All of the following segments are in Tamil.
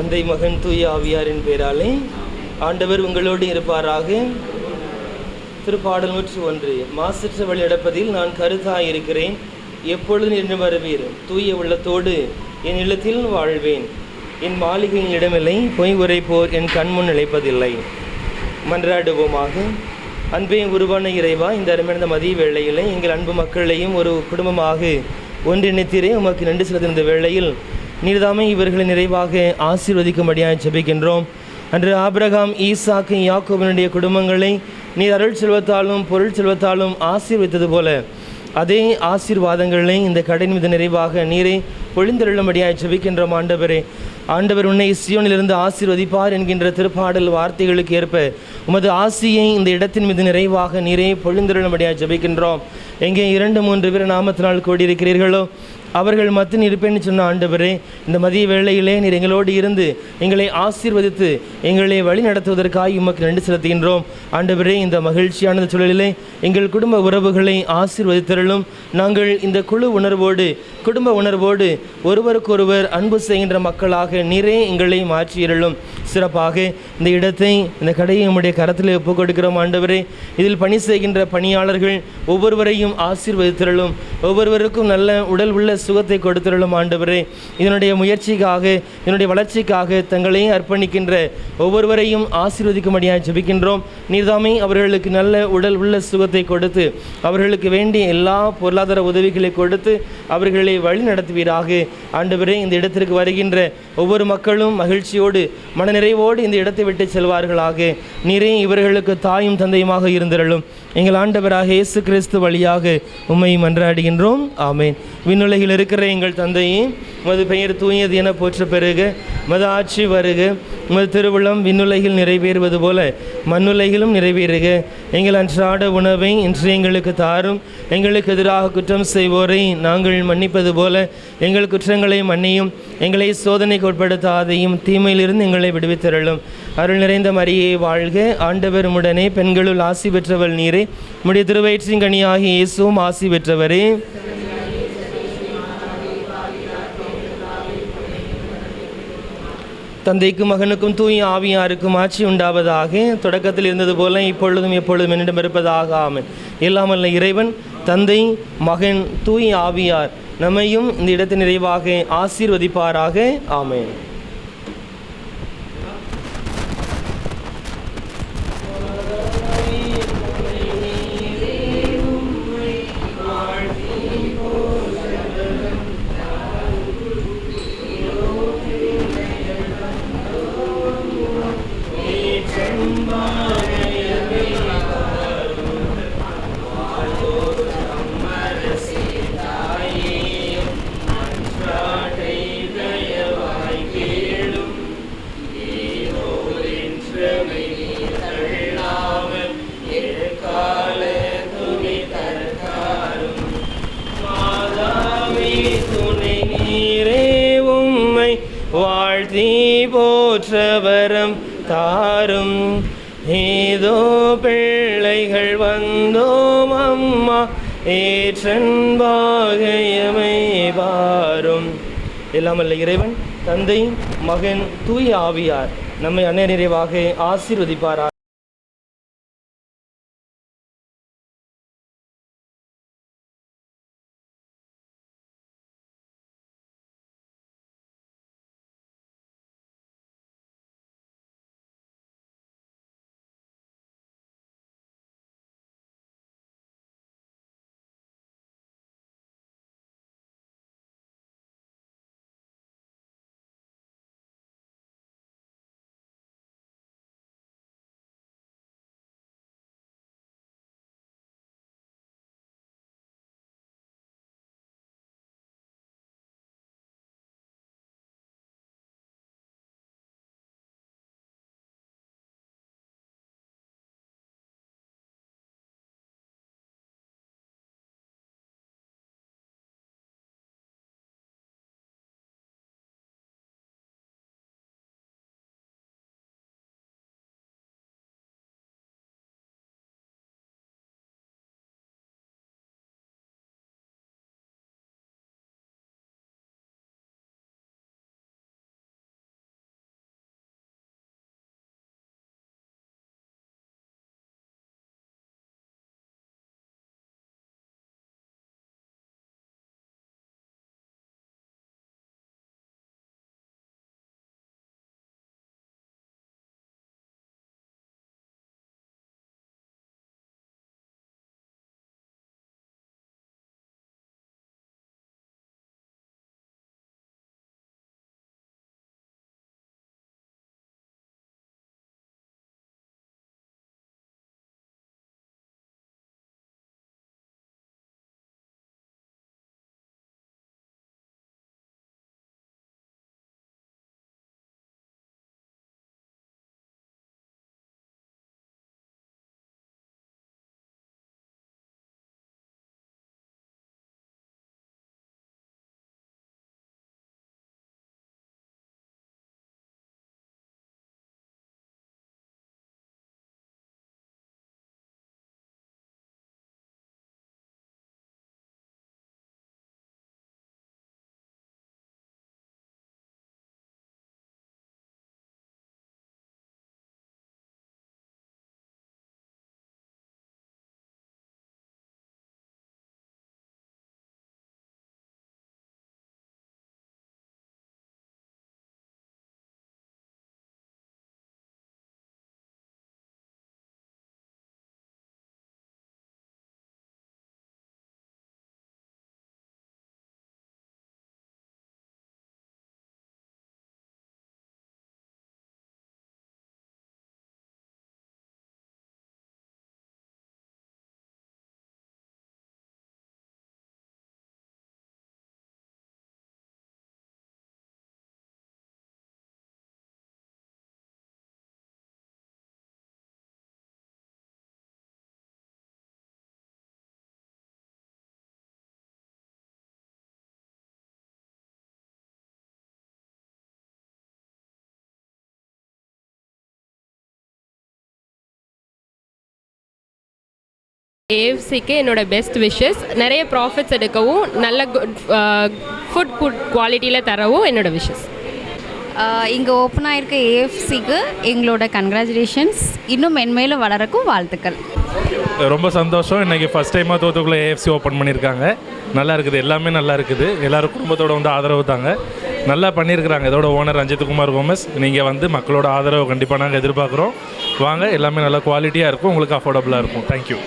தந்தை மகன் தூய ஆவியாரின் பெயராலே ஆண்டவர் உங்களோடு இருப்பாராக. திருப்பாடல் நூற்று ஒன்று மாசற்ற வழி நடப்பதில் நான் கருத்தாய் இருக்கிறேன் எப்பொழுது நின்று வருவீர்? தூய உள்ளத்தோடு என் இல்லத்தில் வாழ்வேன். என் மாளிகையின் இடமில்லை பொய் உரைப்போர் என் கண்முன் நிலைப்பதில்லை. மன்றாடுவோமாக. அன்பே உருவான இறைவா இந்த அருமையான மதிய வேளையிலே எங்கள் அன்பு மக்களையும் ஒரு குடும்பமாக ஒன்றிணைத்திரே. உமக்கு நன்றி செலுத்தும் இந்த வேளையில் நீர்தாமே இவர்களை நிறைவாக ஆசீர்வதிக்கும்படியாக ஜெபிக்கின்றோம். அன்று ஆபிரகாம் ஈசாக்கு யாக்கோபினுடைய குடும்பங்களை நீர் அருள் செல்வத்தாலும் பொருள் செல்வத்தாலும் ஆசீர்வதித்தது போல அதே ஆசீர்வாதங்களை இந்த கடன் மீது நிறைவாக நீரை பொழிந்தருளும்படியாக ஜெபிக்கின்றோம். ஆண்டவரே ஆண்டவர் உன்னை சியோனிலிருந்து ஆசீர்வதிப்பார் என்கின்ற திருப்பாடல் வார்த்தைகளுக்கு ஏற்ப உமது ஆசியை இந்த இடத்தின் மீது நிறைவாக நீரே பொழிந்தருளும்படியாய் ஜெபிக்கின்றோம். எங்கே இரண்டு மூன்று பேர் நாமத்தினால் கூடியிருக்கிறீர்களோ அவர்கள் மத்தின் இருப்பேன்னு சொன்ன ஆண்டவரே இந்த மதிய வேளையிலே நீர் எங்களோடு இருந்து எங்களை ஆசீர்வதித்து எங்களை வழி நடத்துவதற்காக உமக்கு நன்றி செலுத்துகின்றோம். ஆண்டவரே இந்த மகிழ்ச்சியான சூழலிலே எங்கள் குடும்ப உறவுகளை ஆசீர்வதித்தருளும். நாங்கள் இந்த குழு உணர்வோடு குடும்ப உணர்வோடு ஒருவருக்கொருவர் அன்பு செய்கின்ற மக்களாக நீரே எங்களை மாற்றியிருளும். சிறப்பாக இந்த இடத்தை இந்த கடையை நம்முடைய கரத்தில் ஒப்புக் கொடுக்கிறோம் ஆண்டவரே. இதில் பணி செய்கின்ற பணியாளர்கள் ஒவ்வொருவரையும் ஆசீர்வதித்திரளும். ஒவ்வொருவருக்கும் நல்ல உடல் உள்ள சுகத்தை கொடுத்துள்ளும் ஆண்டவரே. இதனுடைய முயற்சிக்காக இதனுடைய வளர்ச்சிக்காக தங்களையும் அர்ப்பணிக்கின்ற ஒவ்வொருவரையும் ஆசீர்வதிக்கும்படியாக ஜபிக்கின்றோம். நீர்தாமே அவர்களுக்கு நல்ல உடல் உள்ள சுகத்தை கொடுத்து அவர்களுக்கு வேண்டிய எல்லா பொருளாதார உதவிகளை கொடுத்து அவர்களை வழி நடத்துவீராக. ஆண்டவரே இந்த இடத்திற்கு வருகின்ற ஒவ்வொரு மக்களும் மகிழ்ச்சியோடு மனநிறைவோடு இந்த இடத்தை விட்டு செல்வார்களாக. நீரே இவர்களுக்கு தாயும் தந்தையுமாக இருந்திரலும் எங்கள் ஆண்டவராக இயேசு கிறிஸ்து வழியாக உண்மையை மன்றாடுகின்றோம். ஆமேன். விண்ணுலகில் இருக்கிற எங்கள் தந்தையும் உமது பெயர் தூயது என போற்ற பிறகு மது ஆட்சி வருக. உமது திருவிழம் விண்ணுலகில் நிறைவேறுவது போல மண்ணுலகிலும் நிறைவேறுக. எங்கள் அன்றாட உணவை இன்று எங்களுக்கு தாரும். எங்களுக்கு எதிராக குற்றம் செய்வோரை நாங்கள் மன்னிப்பது போல எங்கள் குற்றங்களை மன்னியும். எங்களை சோதனைக்கு உட்படுத்தாதையும் தீமையிலிருந்து எங்களை விடுவித்தருளும். அருள் நிறைந்த மரியே வாழ்க. ஆண்டவர் உடனே பெண்களுள் ஆசி பெற்றவள் நீரே. உம்முடைய திருவயிற்றின் கனியாகி இயேசுவும் ஆசி பெற்றவரே. தந்தைக்கும் மகனுக்கும் தூய ஆவியாருக்கும் ஆட்சி உண்டாவதாக தொடக்கத்தில் இருந்தது போல இப்பொழுதும் எப்பொழுதும் என்னிடம் இருப்பதாக ஆமன். இல்லாமல் இறைவன் தந்தை மகன் தூய் ஆவியார் நம்மையும் இந்த இடத்தின் நிறைவாக ஆசீர்வதிப்பாராக ஆமேன். ஏற்றன்பாகையமைவாரும். ஏற்றன்பாகையமை எல்லாமல்ல இறைவன் தந்தை மகன் தூய ஆவியார். நம்மை அன்னை நிறைவாக ஆசீர்வதிப்பாரா ஏஎஃப்சிக்கு என்னோட பெஸ்ட் விஷஸ் நிறைய ப்ராஃபிட்ஸ் எடுக்கவும் நல்ல குட் ஃபுட் குட் குவாலிட்டியில் தரவும் என்னோட விஷஸ் இங்கே ஓப்பன் ஆயிருக்க ஏஎஃப்சிக்கு எங்களோட கங்க்ராச்சுலேஷன்ஸ் இன்னும் மென்மேலும் வளரக்கும் வாழ்த்துக்கள். ரொம்ப சந்தோஷம். இன்றைக்கி ஃபஸ்ட் டைமாக தோத்துக்குள்ளே ஏஎஃப்சி ஓப்பன் பண்ணியிருக்காங்க. நல்லா இருக்குது. எல்லாமே நல்லா இருக்குது. எல்லோரும் குடும்பத்தோட வந்து ஆதரவு தாங்க. நல்லா பண்ணியிருக்கிறாங்க. இதோட ஓனர் ரஞ்சித்குமார் கோமஸ். நீங்கள் வந்து மக்களோட ஆதரவு கண்டிப்பாக நாங்கள் எதிர்பார்க்குறோம். வாங்க எல்லாமே நல்லா குவாலிட்டியாக இருக்கும். உங்களுக்கு அஃபோர்டபுளாக இருக்கும். தேங்க்யூ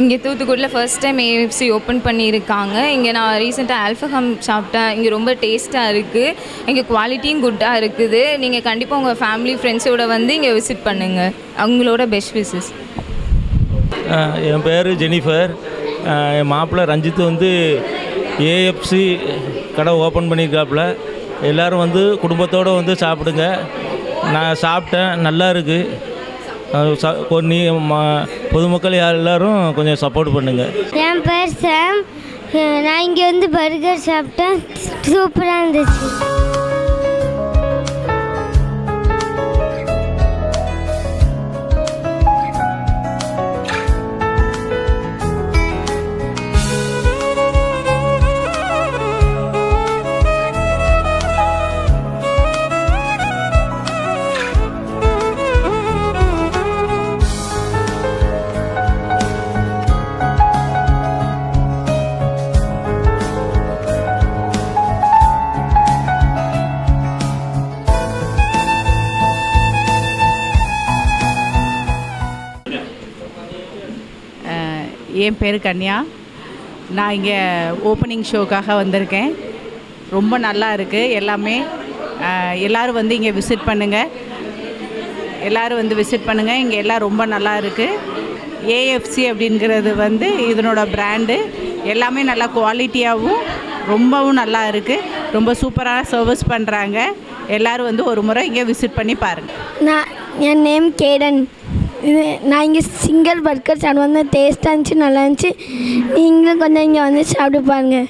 இங்கே தூத்துக்குடியில் ஃபர்ஸ்ட் டைம் ஏஎஃப்சி ஓப்பன் பண்ணியிருக்காங்க. இங்கே நான் ரீசெண்டாக ஆல்ஃபஹம் சாப்பிட்டேன். இங்கே ரொம்ப டேஸ்ட்டாக இருக்குது இங்கே குவாலிட்டியும் குட்டாக இருக்குது. நீங்கள் கண்டிப்பாக உங்கள் ஃபேமிலி ஃப்ரெண்ட்ஸோட வந்து இங்கே விசிட் பண்ணுங்கள் அவங்களோட பெஸ்ட் விசஸ் என் பேர் ஜெனிஃபர். என் மாப்பிள்ளை ரஞ்சித் வந்து ஏஎஃப்சி கடை ஓப்பன் பண்ணியிருக்காப்புல. எல்லோரும் வந்து குடும்பத்தோடு வந்து சாப்பிடுங்க. நான் சாப்பிட்டேன். நல்லா இருக்குது நீ பொதுமக்கள் பொதுமக்கள் எல்லாரும் கொஞ்சம் சப்போர்ட் பண்ணுங்கள் என் பேர் சாம். நான் இங்கே வந்து பர்கர் சாப்பிட்டேன். சூப்பராக இருந்துச்சு. என் பேர் கன்யா. நான் இங்கே ஓப்பனிங் ஷோக்காக வந்திருக்கேன். ரொம்ப நல்லா இருக்குது எல்லாமே. எல்லோரும் வந்து இங்கே விசிட் பண்ணுங்கள் எல்லாரும் வந்து விசிட் பண்ணுங்கள் இங்கே எல்லாம் ரொம்ப நல்லா இருக்குது ஏஎஃப்சி அப்படிங்கிறது வந்து இதனோட பிராண்டு எல்லாமே நல்லா குவாலிட்டியாகவும் ரொம்பவும் நல்லா இருக்குது ரொம்ப சூப்பராக சர்வீஸ் பண்ணுறாங்க எல்லோரும் வந்து ஒரு முறை இங்கே விசிட் பண்ணி பாருங்கள் நான் என் நேம் கேடன். இது நான் இங்கே சிங்கிள் பர்கர் சாப்பிட்டு வந்தேன் டேஸ்ட்டாக இருந்துச்சு நல்லா இருந்துச்சு. நீங்களும் கொஞ்சம் இங்கே வந்து சாப்பிட்டு பாருங்கள்